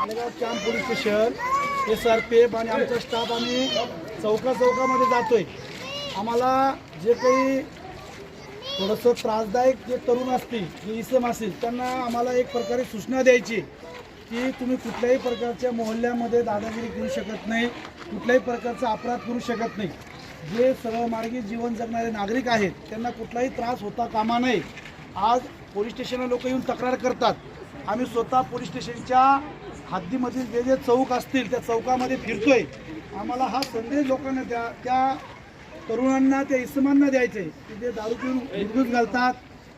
Malegaon camp police station S R P F आणि आमचा staff आम्ही चौका चौकामध्ये जातोय. आम्हाला जे काही थोडंसं त्रासदायक जे तरुण असतील जे इसम असतील त्यांना आम्हाला एक प्रकारे सूचना द्यायची की तुम्ही कुठल्याही प्रकारच्या मोहल्ल्यामध्ये दादागिरी करू शकत नाही कुठल्याही प्रकारचा अपराध करू शकत नाही. जे सरळमार्गी जीवन जगणारे नागरिक आहेत त्यांना कुठलाही त्रास होता कामा नये. आज पोलीस स्टेशनला लोक येऊन तक्रार करतात. आम्ही स्वतः पोलीस स्टेशनच्या हद्दीमधील जे जे चौक असतील त्या चौकामध्ये फिरतोय. आम्हाला हा संदेश लोकांना द्या. त्या तरुणांना त्या इसमांना द्यायचे की जे दारू पिऊन उद्गुज घालतात.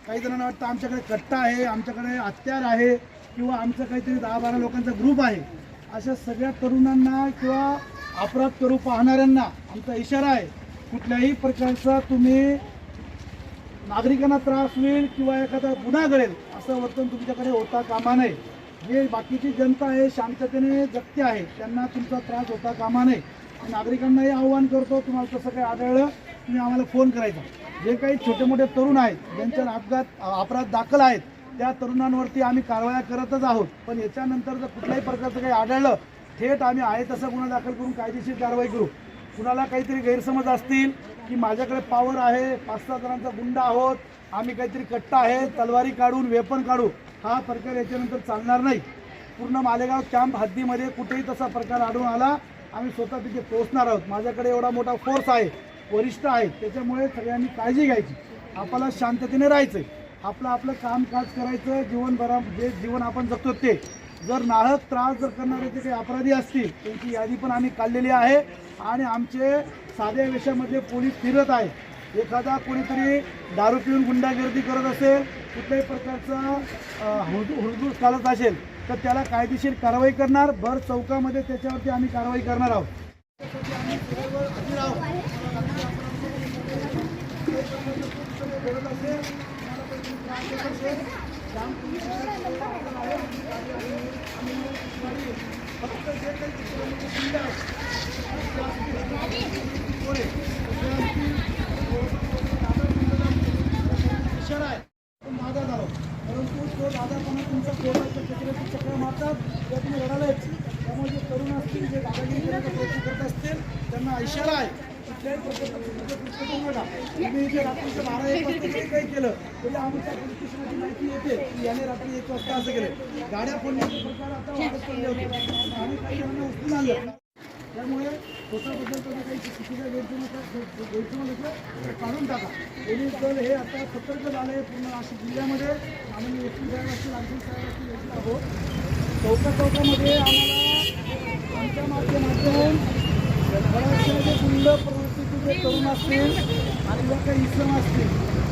काही जणांना वाटतं आमच्याकडे कट्टा आहे आमच्याकडे हत्यार आहे किंवा आमचं काहीतरी दहा बारा लोकांचा ग्रुप आहे. अशा सगळ्या तरुणांना किंवा अपराध करू पाहणाऱ्यांना आमचा इशारा आहे. कुठल्याही प्रकारचा तुम्ही नागरिकांना त्रास होईल किंवा एखादा गुन्हा घडेल असं वर्तन तुमच्याकडे होता कामा नये. जे बाकीची जनता आहे शांततेने जगते आहे त्यांना तुमचा त्रास होता कामा नये. नागरिकांनाही आव्हान करतो तुम्हाला तसं काही आढळलं तुम्ही आम्हाला फोन करायचा. जे काही छोटे मोठे तरुण आहेत ज्यांच्यावर अपघात अपराध दाखल आहेत त्या तरुणांवरती आम्ही कारवाया करतच आहोत. पण याच्यानंतर जर कुठल्याही प्रकारचं काही आढळलं थेट आम्ही आहे तसा गुन्हा दाखल करून कायदेशीर कारवाई करू. कुणाला काहीतरी गैरसमज असतील की माझ्याकडे पॉवर आहे पाच सहा जणांचा गुंड आहोत आम्ही काहीतरी कट्टा आहे तलवारी काढून वेपन काढू हा प्रकार याच्यानंतर चालणार नाही. पूर्ण मालेगाव कॅम्प हद्दीमध्ये कुठेही तसा प्रकार आढळून आला आम्ही स्वतः तिथे पोहोचणार आहोत. माझ्याकडे एवढा मोठा फोर्स आहे वरिष्ठ आहे त्याच्यामुळे सगळ्यांनी काळजी घ्यायची. आपल्याला शांततेने राहायचं आहे आपलं आपलं कामकाज करायचं जीवनभरा जे जीवन आपण जगतो ते. जर नाहक त्रास जर करणारे जे काही अपराधी असतील त्यांची यादी पण आम्ही काढलेली आहे. आणि आमचे साध्या वेशामध्ये पोलीस फिरत आहे. एखादा कोणीतरी दारू पिऊन गुंडागर्दी करत असेल कुठल्याही प्रकारचा हुरदू चालत असेल तर त्याला कायदेशीर कारवाई करणार. भर चौकामध्ये त्याच्यावरती आम्ही कारवाई करणार आहोत आहोत. इशारा आहे कुठल्याही तुमचं तुम्ही जे रात्रीच्या बारा एक वाजता जे काही केलं तरी आमच्या पोलीस स्टेशनची माहिती येते याने रात्री एक वाजता असं केलं गाड्या फोडण्याचे प्रकार आता वाढत चालले होते आणि काही जणांना उचलून आणलं त्यामुळे स्वतःबद्दल तुम्ही काही चुकीचा गैरसमज गैरसमज काढून टाका. पोलीस दल हे आता सतर्क झालं आहे पूर्ण नाशिक जिल्ह्यामध्ये. आम्ही एस पी साहेब असतील आणखी साहेब असतील आहोत. चौका चौकामध्ये आम्हाला आमच्या माध्यमातून बऱ्याचशा जे गुंड प्रवृत्तीचे जे तरुण असतील आणि जर काही इसम असतील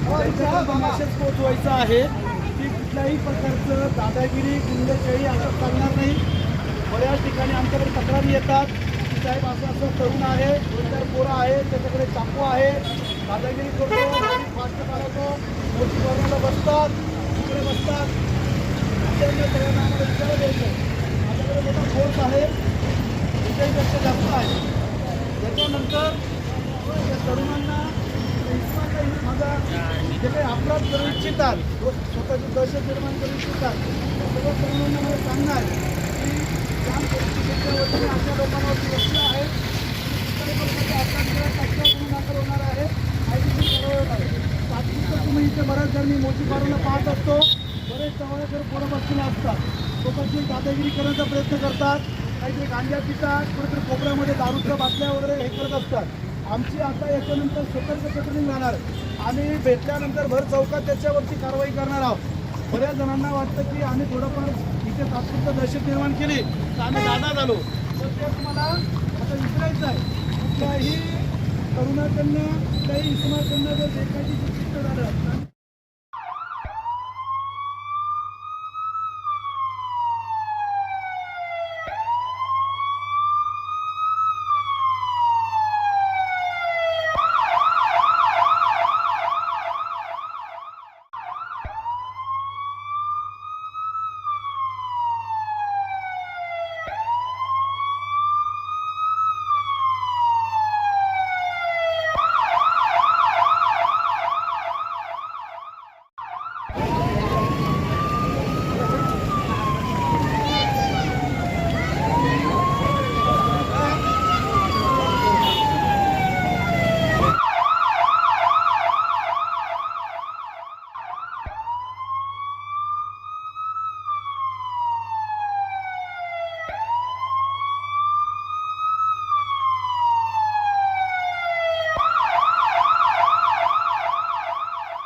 त्यांच्यापर्यंत मेसेज पोहोचवायचा आहे की कुठल्याही प्रकारचं दादागिरी गुंडचेळी असं चालणार नाही. बऱ्याच ठिकाणी आमच्याकडे तक्रारी येतात. साहेब असं असं तरुण आहे दोन चार पोरं आहे त्याच्याकडे चाकू आहे. दादागिरी करतो फास्ट चालवतो मोठी वाहनाला बसतात तिकडे बसतात. सगळ्यांना आम्हाला विचारलं द्यायचं माझ्याकडे मोठा फोर्स आहे. विजयपेक्षा जास्त आहे. त्याच्यानंतर त्या तरुणांना माझा जे काही अपराध करू इच्छितात स्वतःची दहशत निर्माण करू इच्छितात सगळ्या तरुणांना मला सांगणार की अशा लोकांवरती लक्ष आहे कुठल्याही दाखल होणार आहे कायदेशीर कारवाई होणार आहे तुम्ही इथे बऱ्याच जण मी मोठी पारूला पाहत असतो बरेच जवळकर पोरं बसलेले असतात लोकांची दादागिरी करण्याचा प्रयत्न करतात काहीतरी गांजा पितात कुठेतरी कोपऱ्यामध्ये दारूच्या बाटल्या वगैरे हे करत असतात आमची आता याच्यानंतर सतर्क पकडून जाणार आम्ही भेटल्यानंतर भर चौकात त्याच्यावरती कारवाई करणार आहोत. बऱ्याच जणांना वाटतं की आम्ही थोडंफार इथे तात्पुरतं दहशत निर्माण केली तर आम्ही दादा झालो तर ते तुम्हाला आता विचारायचं आहे. कुठल्याही तरुणाकडनं कुठल्याही इसमाकडनं जर जे काही झालं